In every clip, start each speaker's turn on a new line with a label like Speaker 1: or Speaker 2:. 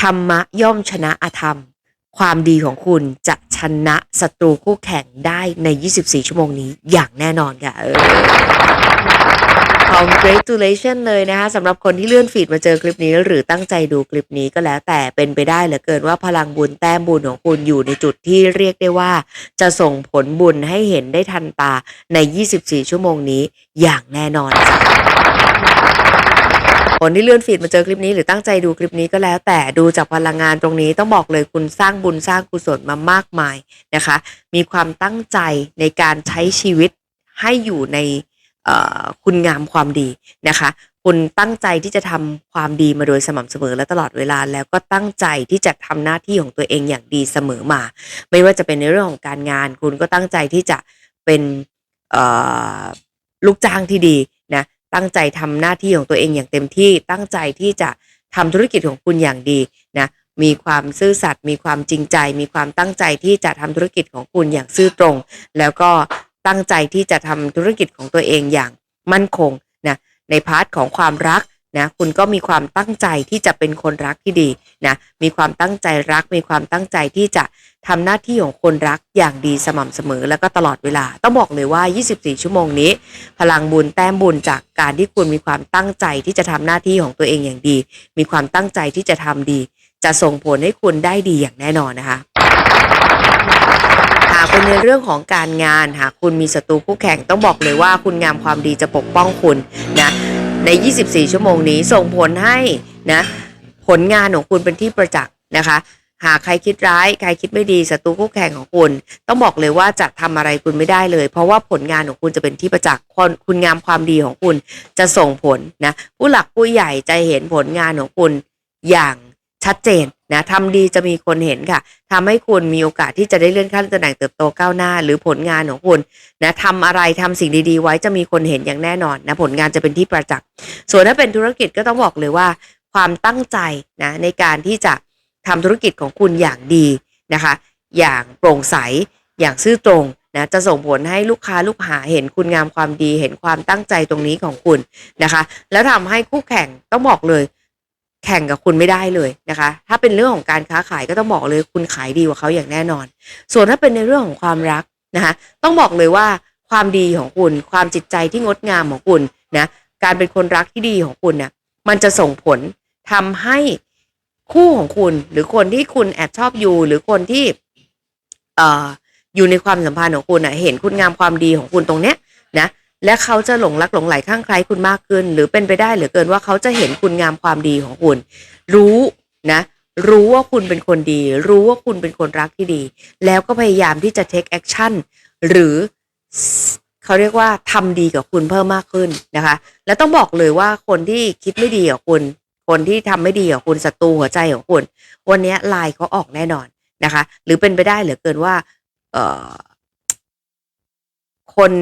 Speaker 1: ธรรมะย่อมชนะอธรรม ความดีของคุณจะชนะศัตรูคู่แข่งได้ใน 24 ชั่วโมงนี้อย่างแน่นอนค่ะเออ congratulation เลยนะคะสำหรับคนที่เลื่อนฟีดมาเจอคลิปนี้ หรือตั้งใจดูคลิปนี้ก็แล้วแต่เป็นไปได้เหลือเกินว่าพลังบุญแต้มบุญของคุณอยู่ในจุดที่เรียกได้ว่า จะส่งผลบุญให้เห็นได้ทันตาใน 24 ชั่วโมงนี้อย่างแน่นอนจ้ะ คนที่เลื่อนฟีดมาเจอคลิปนี้หรือตั้งใจดูคลิปนี้ก็แล้วแต่ดูจากพลังงานตรงนี้ต้องบอกเลยคุณสร้างบุญสร้างกุศลมามากมายนะคะ มีความตั้งใจในการใช้ชีวิตให้อยู่ในคุณงามความดีนะคะคุณตั้งใจที่จะทำความดีมาโดยสม่ำเสมอและตลอดเวลา แล้วก็ตั้งใจที่จะทำหน้าที่ของตัวเองอย่างดีเสมอมา ไม่ว่าจะเป็นในเรื่องของการงาน คุณก็ตั้งใจที่จะเป็นลูกจ้างที่ดีนะ ตั้งใจทำหน้าที่ของตัวเองอย่างเต็มที่ ตั้งใจที่จะทำธุรกิจของคุณอย่างดีนะ มีความซื่อสัตย์ มีความจริงใจ มีความตั้งใจที่จะทำธุรกิจของคุณอย่างซื่อตรง แล้วก็ตั้งใจที่จะทำธุรกิจของตัวเองอย่างมั่นคงนะ ในพาร์ทของความรัก นะคุณก็มีความตั้งใจที่จะเป็นคนรักที่ดีนะมีความตั้งใจรัก มีความตั้งใจที่จะทำหน้าที่ของคนรักอย่างดีสม่ำเสมอ แล้วก็ตลอดเวลา ต้องบอกเลยว่า 24 ชั่วโมงนี้ พลังบุญแต้มบุญจากการที่คุณมีความตั้งใจที่จะทำหน้าที่ของตัวเองอย่างดี มีความตั้งใจที่จะทำดี จะส่งผลให้คุณได้ดีอย่างแน่นอนนะคะหากเป็นในเรื่องของการงานหากคุณมีศัตรูคู่แข่งต้องบอกเลยว่าคุณงามความดีจะปกป้องคุณนะ ใน 24 ชั่วโมงนี้ส่งผลให้นะผลงานของคุณเป็นที่ประจักษ์นะคะ หากใครคิดร้าย ใครคิดไม่ดีศัตรูคู่แข่งของคุณ ต้องบอกเลยว่าจะทำอะไรคุณไม่ได้เลย เพราะว่าผลงานของคุณจะเป็นที่ประจักษ์คนคุณงามความดีของคุณจะส่งผลนะผู้หลักผู้ใหญ่จะเห็นผลงานของคุณอย่างชัดเจน นะทำดีจะมีคนเห็นค่ะทำให้คุณมีโอกาสที่จะได้เลื่อนขั้นตำแหน่งเติบโตก้าวหน้า หรือผลงานของคุณนะทำอะไรทำสิ่งดีๆ ไว้จะมีคนเห็นอย่างแน่นอนนะผลงานจะเป็นที่ประจักษ์ส่วนถ้าเป็นธุรกิจก็ต้องบอกเลยว่า ความตั้งใจนะในการที่จะทำธุรกิจของคุณอย่างดีนะคะ อย่างโปร่งใสอย่างซื่อตรงนะจะส่งผลให้ลูกค้าลูกหาเห็นคุณงามความดี เห็นความตั้งใจตรงนี้ของคุณนะคะ แล้วทำให้คู่แข่งต้องบอกเลย แข่งกับคุณไม่ได้เลยนะคะ ถ้าเป็นเรื่องของการค้าขายก็ต้องบอกเลยคุณขายดีกว่าเขาอย่างแน่นอน ส่วนถ้าเป็นในเรื่องของความรักนะคะต้องบอกเลยว่าความดีของคุณ ความจิตใจที่งดงามของคุณนะการเป็นคนรักที่ดีของคุณเนี่ยมันจะส่งผลทำให้คู่ของคุณ หรือคนที่คุณแอบชอบอยู่ หรือคนที่เอ่ออยู่ในความสัมพันธ์ของคุณนะเห็นคุณงามความดีของคุณตรงเนี้ยนะ และเขาจะหลงรักหลงไหลข้างใครคุณมากขึ้น หรือเป็นไปได้เหลือเกินว่าเขาจะเห็นคุณงามความดีของคุณ รู้นะ รู้ว่าคุณเป็นคนดี รู้ว่าคุณเป็นคนรักที่ดี แล้วก็พยายามที่จะ take action หรือเขาเรียกว่าทำดีกับคุณเพิ่มมากขึ้นนะคะ แล้วต้องบอกเลยว่าคนที่คิดไม่ดีกับคุณ คนที่ทำไม่ดีกับคุณศัตรูหัวใจของคุณ วันนี้ลายเขาออกแน่นอนนะคะ หรือเป็นไปได้เหลือเกินว่าเอ่อคน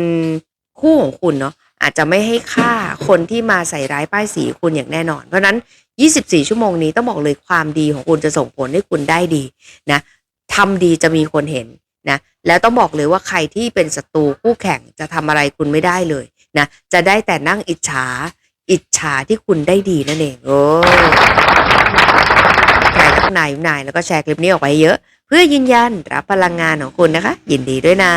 Speaker 1: คู่ของคุณเนาะอาจจะไม่ให้ค่าคนที่มาใส่ร้ายป้ายสีคุณอย่างแน่นอน เพราะนั้น 24 ชั่วโมงนี้ต้องบอกเลยความดีของคุณจะส่งผลให้คุณได้ดีนะทำดีจะมีคนเห็นนะแล้วต้องบอกเลยว่าใครที่เป็นศัตรูคู่แข่งจะทำอะไรคุณไม่ได้เลยนะจะได้แต่นั่งอิจฉา อิจฉาที่คุณได้ดีนั่นเองโอ้ใครทักนายนายแล้วก็แชร์คลิปนี้ออกไปเยอะ เพื่อยืนยันรับพลังงานของคุณนะคะ ยินดีด้วยนะ